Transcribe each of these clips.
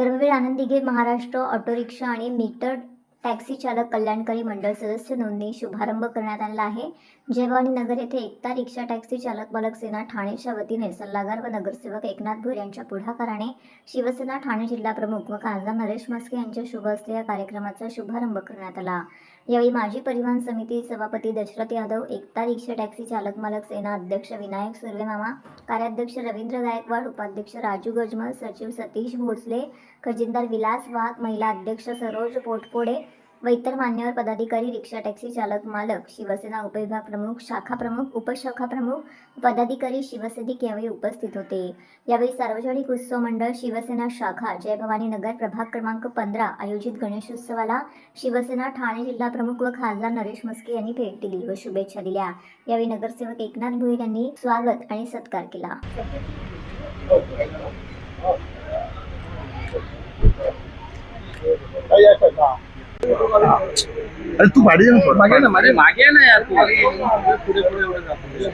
धर्मवीर आनंदी घे Maharashtra auto rickshaw आणि मीटर टॅक्सी चालक कल्याणकारी मंडळ सदस्य नोंदणी शुभारंभ करण्यात आला आहे. जयवानी नगर येथे एकता रिक्षा टॅक्सी चालक मालक सेना ठाणेच्या वतीने सल्लागार व नगरसेवक एकनाथ भोर यांच्या पुढाकाराने शिवसेना ठाणे जिल्हा प्रमुख व खासदार नरेश मस्के यांच्या शुभ हस्ते या कार्यक्रमाचा शुभारंभ करण्यात आला. यावेळी माजी परिवहन समिती सभापती दशरथ यादव एकता रिक्षा टॅक्सी चालक मालक सेना अध्यक्ष विनायक सुर्वेमामा कार्याध्यक्ष रवींद्र गायकवाड उपाध्यक्ष राजू गजमल सचिव सतीश भोसले खजिनदार विलास वाघ महिला अध्यक्ष सरोज पोटपोडे व इतर मान्यवर पदाधिकारी रिक्षा टॅक्सी चालक मालक शिवसेना उपविभाग प्रमुख शाखा प्रमुख उपशाखा प्रमुख पदाधिकारी शिवसैनिक यावेळी उपस्थित होते. यावेळी सार्वजनिक उत्सव मंडळ शिवसेना शाखा जय भवानी नगर प्रभाग क्रमांक पंधरा आयोजित गणेशोत्सवाला शिवसेना ठाणे जिल्हा प्रमुख व खासदार नरेश मस्के यांनी भेट दिली व शुभेच्छा दिल्या. यावेळी नगरसेवक एकनाथ भोईर यांनी स्वागत आणि सत्कार केला. अरे तू भाडी. मागे ना मागे मागे ना यार तू पुढे पुढे एवढं जातो.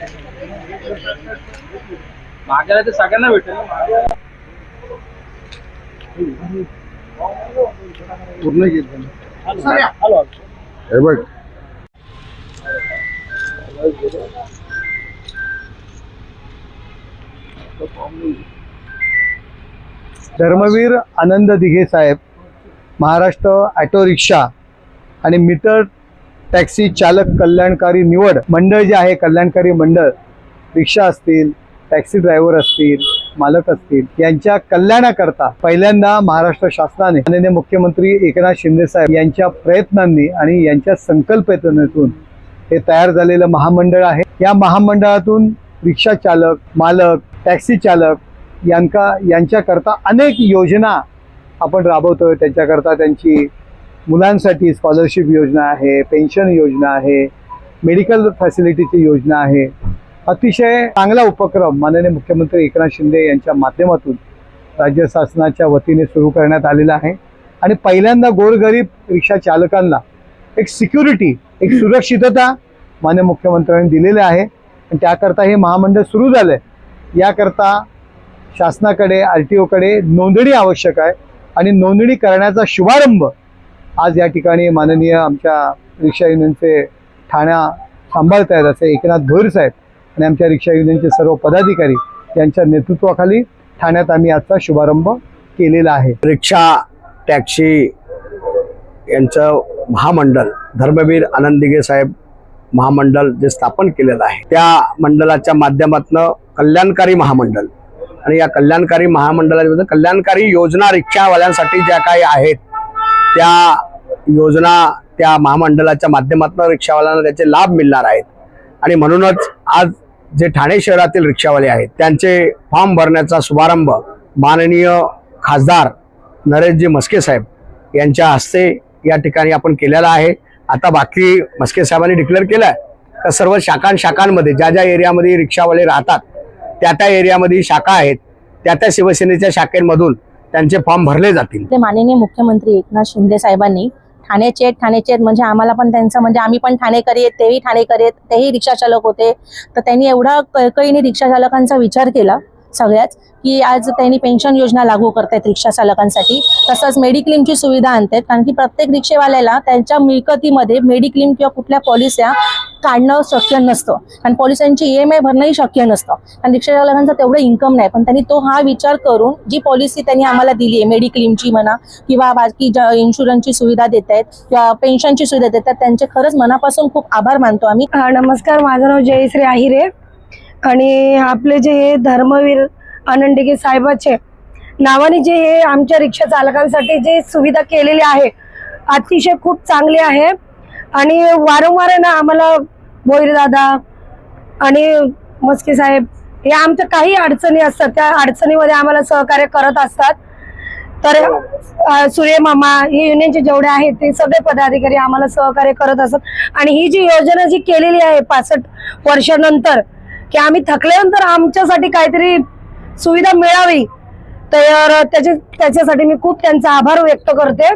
मागेला ते सगळ्यांना भेटेल. ना मागे. पूर्ण हे बघ. धर्मवीर आनंद दिघे साहेब. महाराष्ट्र ऑटो रिक्षा आणि मीटर टॅक्सी चालक कल्याणकारी निवड मंडळ जे आहे कल्याणकारी मंडळ रिक्षा असतील टॅक्सी ड्रायव्हर असतील मालक असतील यांच्या कल्याणाकरता पहिल्यांदा महाराष्ट्र शासनाने माननीय मुख्यमंत्री एकनाथ शिंदे साहेब यांच्या प्रयत्नांनी आणि यांच्या संकल्पनेतून हे तयार झालेलं महामंडळ आहे. या महामंडळातून रिक्षा चालक मालक टॅक्सी चालक यांका यांच्याकरता अनेक योजना आपण राबवतोय त्यांच्याकरता त्यांची मुलांसाठी स्कॉलरशिप योजना आहे पेन्शन योजना आहे मेडिकल फॅसिलिटीची योजना आहे. अतिशय चांगला उपक्रम माननीय मुख्यमंत्री एकनाथ शिंदे यांच्या माध्यमातून राज्य शासनाच्या वतीने सुरू करण्यात आलेला आहे. आणि पहिल्यांदा गोरगरीब रिक्षा चालकांना एक सिक्युरिटी एक सुरक्षितता मान्य मुख्यमंत्र्यांनी दिलेली आहे. आणि त्याकरता हे महामंडळ सुरू झालं आहे याकरता शासनाकडे आर टी ओकडे नोंदणी आवश्यक आहे. आणि नोंदणी करण्याचा शुभारंभ आज या ठिकाणी माननीय आमच्या रिक्षा युनियनचे ठाण्या सांभाळत आहेत असे एकनाथ धोर साहेब आणि आमच्या रिक्षा युनियनचे सर्व पदाधिकारी यांच्या नेतृत्वाखाली ठाण्यात आम्ही आजचा शुभारंभ केलेला आहे. रिक्षा टॅक्सी यांचं महामंडळ धर्मवीर आनंद साहेब महामंडळ जे स्थापन केलेलं आहे त्या मंडळाच्या माध्यमातून कल्याणकारी महामंडळ आणि या कल्याणकारी महामंडळामध्ये कल्याणकारी योजना रिक्षावाल्यांसाठी ज्या काही आहेत त्या योजना त्या महामंडळाच्या माध्यमातून रिक्षावाल्यांना त्याचे लाभ मिळणार आहेत. आणि म्हणूनच आज जे ठाणे शहरातील रिक्षावाले आहेत त्यांचे फॉर्म भरण्याचा शुभारंभ माननीय खासदार नरेशजी मस्के साहेब यांच्या हस्ते या ठिकाणी आपण केलेला आहे. आता बाकी मस्के साहेबांनी डिक्लेअर केलं आहे तर सर्व शाखां शाखांमध्ये ज्या ज्या एरियामध्ये रिक्षावाले राहतात त्या त्या एरियामध्ये शाखा आहेत त्या त्या शिवसेनेच्या शाखेमधून त्यांचे फॉर्म भरले जातील. ते माननीय मुख्यमंत्री एकनाथ शिंदे साहेबांनी ठाण्याचे आहेत ठाण्याचे आहेत म्हणजे आम्हाला पण त्यांचं म्हणजे आम्ही पण ठाणेकरी आहेत तेही ठाणेकरी आहेत तेही रिक्षा चालक होते. तर त्यांनी एवढा कळकळीने रिक्षा चालकांचा विचार केला. सगळ्याच की आज त्यांनी पेन्शन योजना लागू करतायत रिक्षा चालकांसाठी. तसंच मेडिक्लेमची सुविधा आणतायत कारण की प्रत्येक रिक्षेवाल्याला त्यांच्या मिळकतीमध्ये मेडिक्लेम किंवा कुठल्या पॉलिस्या काढणं शक्य नसतं. कारण पॉलिसांची ई एम आय भरणंही शक्य नसतं. कारण रिक्षा चालकांचा तेवढं इन्कम नाही पण त्यांनी तो हा विचार करून जी पॉलिसी त्यांनी आम्हाला दिली आहे मेडिक्लेमची म्हणा किंवा बाकी ज्या इन्शुरन्सची सुविधा देत आहेत किंवा पेन्शनची सुविधा देतात त्यांचे खरंच मनापासून खूप आभार मानतो आम्ही. नमस्कार. माझं नाव जयश्री आहिरे. आणि आपले जे हे धर्मवीर आनंदिके साहेबाचे नावाने जे हे आमच्या रिक्षा चालकांसाठी जे सुविधा केलेली आहे अतिशय खूप चांगली आहे. आणि वारंवार आहे ना आम्हाला भोईर दादा आणि मस्के साहेब हे आमच्या काही अडचणी असतात त्या अडचणीमध्ये आम्हाला सहकार्य करत असतात. तर अ, सूर्य मामा हे युनियनचे जेवढे आहेत ते सगळे पदाधिकारी आम्हाला सहकार्य करत असतात. आणि ही जी योजना जी केलेली आहे पासष्ट वर्षानंतर की आम्ही थकल्यानंतर आमच्यासाठी काहीतरी सुविधा मिळावी. तर त्याचे त्याच्यासाठी मी खूप त्यांचा आभार व्यक्त करते.